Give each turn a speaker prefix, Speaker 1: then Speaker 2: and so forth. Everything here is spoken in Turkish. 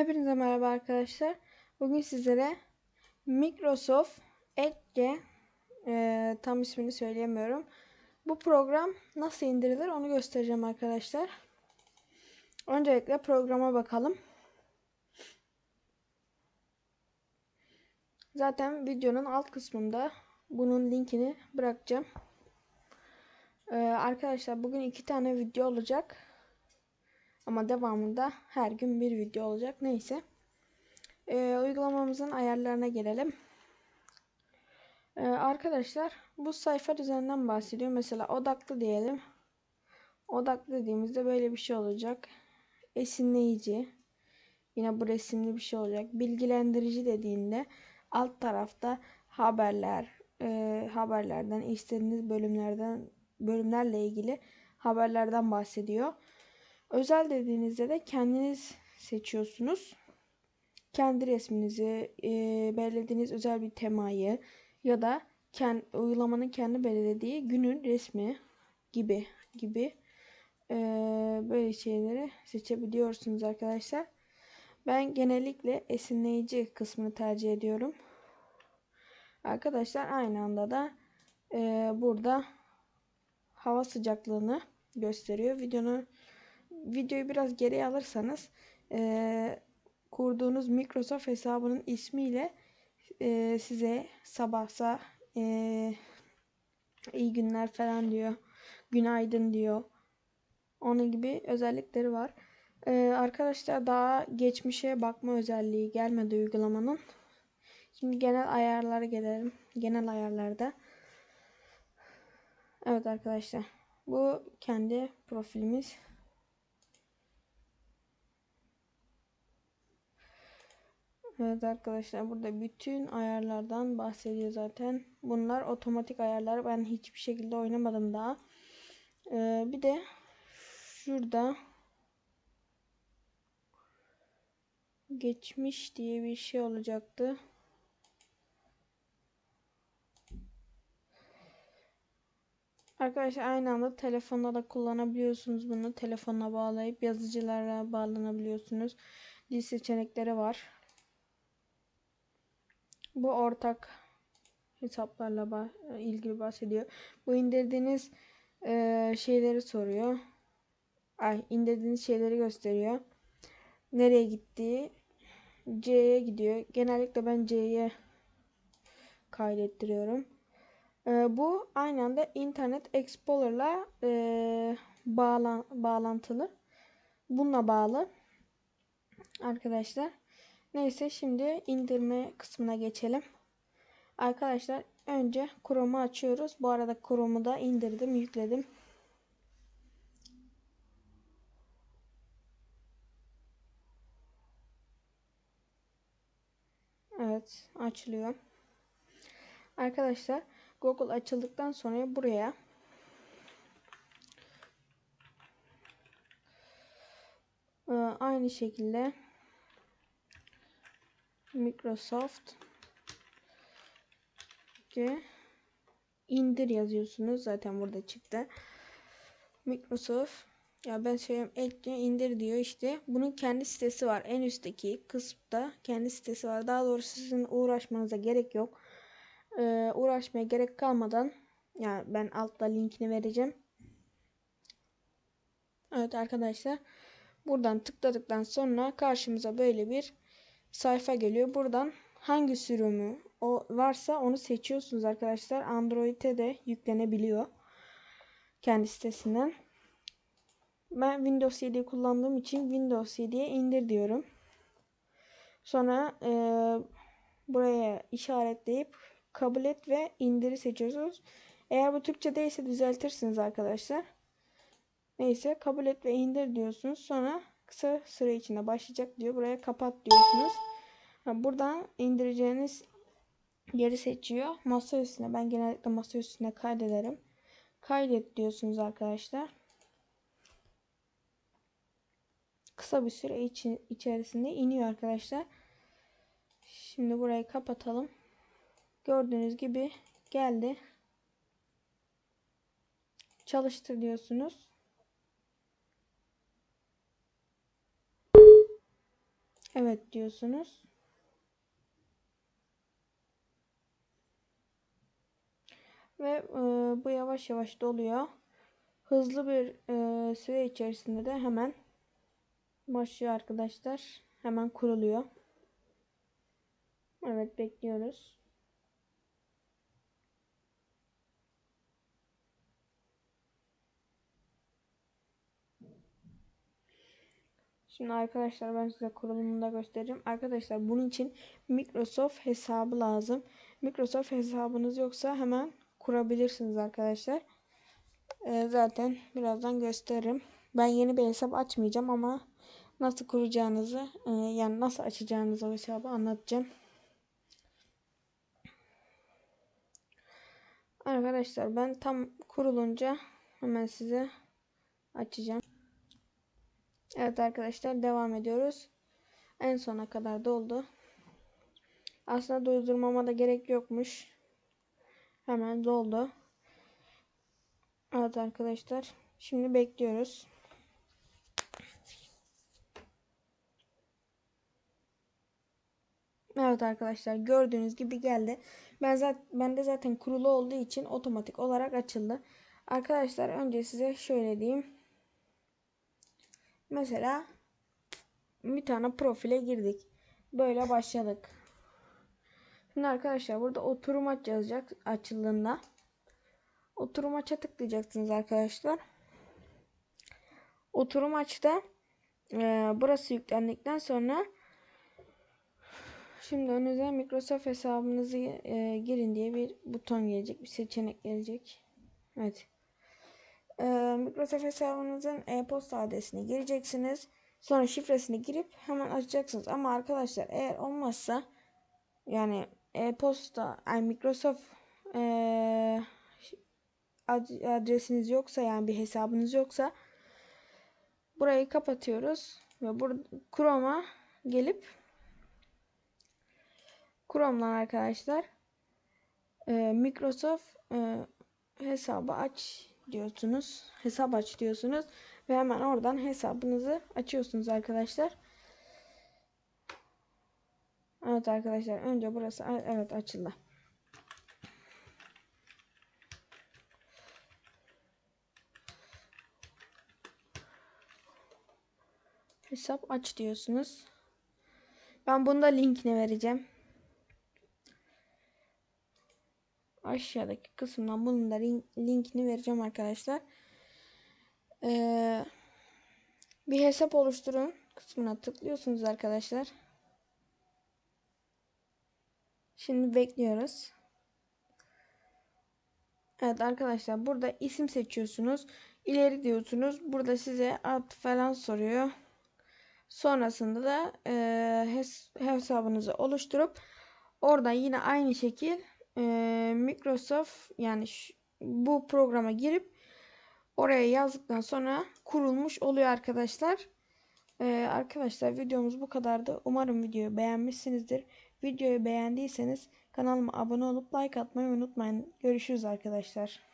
Speaker 1: Hepinize merhaba arkadaşlar. Bugün sizlere Microsoft Edge e, tam ismini söyleyemiyorum. Bu program nasıl indirilir onu göstereceğim arkadaşlar. Öncelikle programa bakalım. Zaten videonun alt kısmında bunun linkini bırakacağım. E, arkadaşlar bugün iki tane video olacak. Ama devamında her gün bir video olacak. Neyse. Ee, uygulamamızın ayarlarına gelelim. Ee, arkadaşlar bu sayfa düzeninden bahsediyor. Mesela odaklı diyelim. Odaklı dediğimizde böyle bir şey olacak. Esinleyici. Yine bu resimli bir şey olacak. Bilgilendirici dediğinde alt tarafta haberler, e, haberlerden istediğiniz bölümlerden bölümlerle ilgili haberlerden bahsediyor. Özel dediğinizde de kendiniz seçiyorsunuz. Kendi resminizi, e, belirlediğiniz özel bir temayı ya da kendi, uygulamanın kendi belirlediği günün resmi gibi gibi e, böyle şeyleri seçebiliyorsunuz arkadaşlar. Ben genellikle esinleyici kısmını tercih ediyorum. Arkadaşlar aynı anda da e, burada hava sıcaklığını gösteriyor. Videonun videoyu biraz geriye alırsanız e, kurduğunuz Microsoft hesabının ismiyle e, size sabahsa e, iyi günler falan diyor. Günaydın diyor. Onun gibi özellikleri var. E, arkadaşlar daha geçmişe bakma özelliği gelmedi uygulamanın. Şimdi genel ayarlara gelelim. Genel ayarlarda. Evet arkadaşlar. Bu kendi profilimiz. Evet arkadaşlar burada bütün ayarlardan bahsediyor zaten. Bunlar otomatik ayarlar. Ben hiçbir şekilde oynamadım daha. Ee, bir de şurada geçmiş diye bir şey olacaktı. Arkadaşlar aynı anda telefonda da kullanabiliyorsunuz bunu. Telefona bağlayıp yazıcılara bağlanabiliyorsunuz. Dil seçenekleri var. Bu ortak hesaplarla ilgili bahsediyor. Bu indirdiğiniz e, şeyleri soruyor. Ay indirdiğiniz şeyleri gösteriyor. Nereye gittiği C'ye gidiyor. Genellikle ben C'ye kaydettiriyorum. E, bu aynı anda Internet Explorer'la e, bağlan bağlantılı. Bununla bağlı. Arkadaşlar. Neyse şimdi indirme kısmına geçelim. Arkadaşlar önce Chrome'u açıyoruz. Bu arada Chrome'u da indirdim, yükledim. Evet, açılıyor. Arkadaşlar Google açıldıktan sonra buraya aynı şekilde Microsoft ki indir yazıyorsunuz. Zaten burada çıktı. Microsoft ya ben söyleyeyim Edge indir diyor işte. Bunun kendi sitesi var. En üstteki kısımda kendi sitesi var. Daha doğrusu sizin uğraşmanıza gerek yok. Ee, uğraşmaya gerek kalmadan yani ben altta linkini vereceğim. Evet arkadaşlar. Buradan tıkladıktan sonra karşımıza böyle bir sayfa geliyor. Buradan hangi sürümü o varsa onu seçiyorsunuz arkadaşlar. Android'e de yüklenebiliyor. Kendi sitesinden. Ben Windows 7 kullandığım için Windows 7'ye indir diyorum. Sonra e, buraya işaretleyip kabul et ve indiri seçiyorsunuz. Eğer bu Türkçe değilse düzeltirsiniz arkadaşlar. Neyse kabul et ve indir diyorsunuz. Sonra kısa süre içinde başlayacak diyor. Buraya kapat diyorsunuz. buradan indireceğiniz yeri seçiyor. Masa üstüne ben genellikle masa üstüne kaydederim. Kaydet diyorsunuz arkadaşlar. Kısa bir süre için, içerisinde iniyor arkadaşlar. Şimdi burayı kapatalım. Gördüğünüz gibi geldi. Çalıştır diyorsunuz. Evet diyorsunuz. Ve e, bu yavaş yavaş doluyor. Hızlı bir e, süre içerisinde de hemen başlıyor arkadaşlar. Hemen kuruluyor. Evet bekliyoruz. Şimdi arkadaşlar ben size kurulumunu da göstereceğim. Arkadaşlar bunun için Microsoft hesabı lazım. Microsoft hesabınız yoksa hemen kurabilirsiniz arkadaşlar. Ee, zaten birazdan gösteririm. Ben yeni bir hesap açmayacağım ama nasıl kuracağınızı e, yani nasıl açacağınızı o hesabı anlatacağım. Arkadaşlar ben tam kurulunca hemen size açacağım. Evet arkadaşlar devam ediyoruz. En sona kadar doldu. Aslında durdurmama da gerek yokmuş. Hemen doldu. Evet arkadaşlar. Şimdi bekliyoruz. Evet arkadaşlar gördüğünüz gibi geldi. Ben zaten ben de zaten kurulu olduğu için otomatik olarak açıldı. Arkadaşlar önce size şöyle diyeyim. Mesela bir tane profile girdik. Böyle başladık. Şimdi arkadaşlar burada oturum aç yazacak açıldığında. Oturum aç'a tıklayacaksınız arkadaşlar. Oturum açta e, burası yüklendikten sonra şimdi önünüze Microsoft hesabınızı e, girin diye bir buton gelecek. Bir seçenek gelecek. Evet. E, Microsoft hesabınızın e-posta adresini gireceksiniz. Sonra şifresini girip hemen açacaksınız. Ama arkadaşlar eğer olmazsa yani e-posta yani Microsoft e, adresiniz yoksa yani bir hesabınız yoksa burayı kapatıyoruz ve burada Chrome'a gelip Chrome'dan arkadaşlar e, Microsoft e, hesabı aç diyorsunuz. Hesap aç diyorsunuz ve hemen oradan hesabınızı açıyorsunuz arkadaşlar. Evet arkadaşlar önce burası evet açıldı. Hesap aç diyorsunuz. Ben bunda linkini vereceğim. Aşağıdaki kısımdan bunun da linkini vereceğim arkadaşlar. Ee, bir hesap oluşturun kısmına tıklıyorsunuz arkadaşlar. Şimdi bekliyoruz. Evet arkadaşlar burada isim seçiyorsunuz. İleri diyorsunuz. Burada size ad falan soruyor. Sonrasında da e, hes hesabınızı oluşturup oradan yine aynı şekil e, Microsoft yani bu programa girip oraya yazdıktan sonra kurulmuş oluyor arkadaşlar. Ee, arkadaşlar videomuz bu kadardı. Umarım videoyu beğenmişsinizdir. Videoyu beğendiyseniz kanalıma abone olup like atmayı unutmayın. Görüşürüz arkadaşlar.